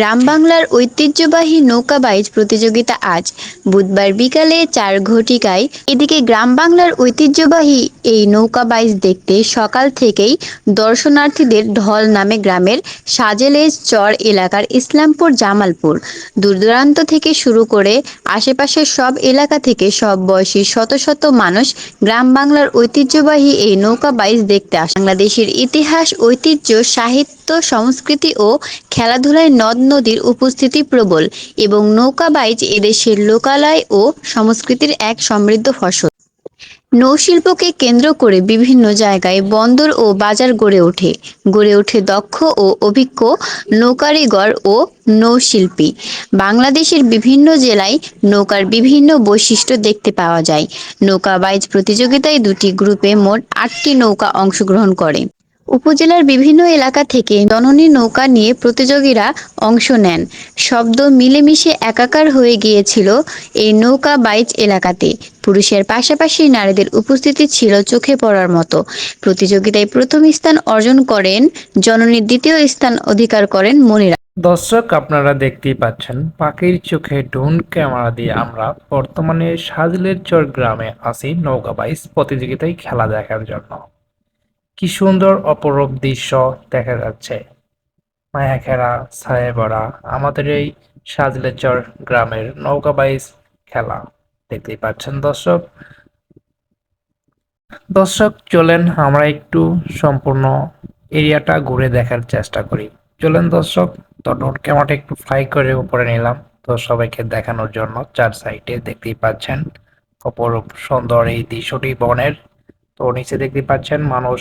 গ্রাম বাংলার ঐতিহ্যবাহী নৌকা বাইচ প্রতিযোগিতা আজ বুধবার বিকালে চার ঘটিকায়। এদিকে গ্রাম বাংলার ঐতিহ্যবাহী এই নৌকা বাইচ দেখতে সকাল থেকেই দর্শনার্থীদের ঢল নামে গ্রামের সাজেলেজ চর এলাকার ইসলামপুর জামালপুর। দূর দূরান্ত থেকে শুরু করে আশেপাশের সব এলাকা থেকে সব বয়সী শত শত মানুষ গ্রাম বাংলার ঐতিহ্যবাহী এই নৌকা বাইচ দেখতে আসে। বাংলাদেশের ইতিহাস, ঐতিহ্য, সাহিত্য সংস্কৃতি ও খেলাধুলায় নদ নদীর উপস্থিতি প্রবল এবং নৌকা বাইচ এদেশের লোকালয় ও সংস্কৃতির এক সমৃদ্ধ ফসল। নৌশিল্পকে কেন্দ্র করে বিভিন্ন জায়গায় বন্দর ও বাজার গড়ে ওঠে। গড়ে ওঠে দক্ষ ও অভিজ্ঞ নৌকারিগর ও নৌশিল্পী। বাংলাদেশের বিভিন্ন জেলায় নৌকার বিভিন্ন বৈশিষ্ট্য দেখতে পাওয়া যায়। নৌকা বাইচ প্রতিযোগিতায় দুটি গ্রুপে মোট আটটি নৌকা অংশগ্রহণ করে। উপজেলার বিভিন্ন এলাকা থেকে জননী নৌকা নিয়ে প্রতিযোগীরা অংশ নেন। শব্দ মিলেমিশে একাকার হয়ে গিয়েছিল এই নৌকা বাইচ এলাকাতে। পুরুষের পাশাপাশি নারীদের উপস্থিতি ছিল চোখে পড়ার মতো। প্রতিযোগিতায় প্রথম স্থান অর্জন করেন জননীর দ্বিতীয় স্থান অধিকার করেন মনিরা। দর্শক, আপনারা দেখতেই পাচ্ছেন, পাখির চোখে ড্রোন ক্যামেরা দিয়ে আমরা বর্তমানে সাজলের চর গ্রামে আছি নৌকা বাইস প্রতিযোগিতায় খেলা দেখার জন্য। কি সুন্দর অপরূপ দৃশ্য দেখা যাচ্ছে। মায়াখেরা ভরা আমাদের এই সাজলেচর গ্রামের নৌকা বাইস খেলা। দেখতেই পাচ্ছেন দর্শক। দর্শক, চলেন আমরা একটু সম্পূর্ণ এরিয়াটা ঘুরে দেখার চেষ্টা করি। চলেন দর্শক তো নোট ক্যামেরাটা একটু ফ্লাই করে উপরে নিলাম। তো সবাইকে দেখানোর জন্য চার সাইডে দেখতেই পাচ্ছেন অপরূপ সুন্দর এই দৃশ্যটি বনের। তো নিচে দেখতে পাচ্ছেন মানুষ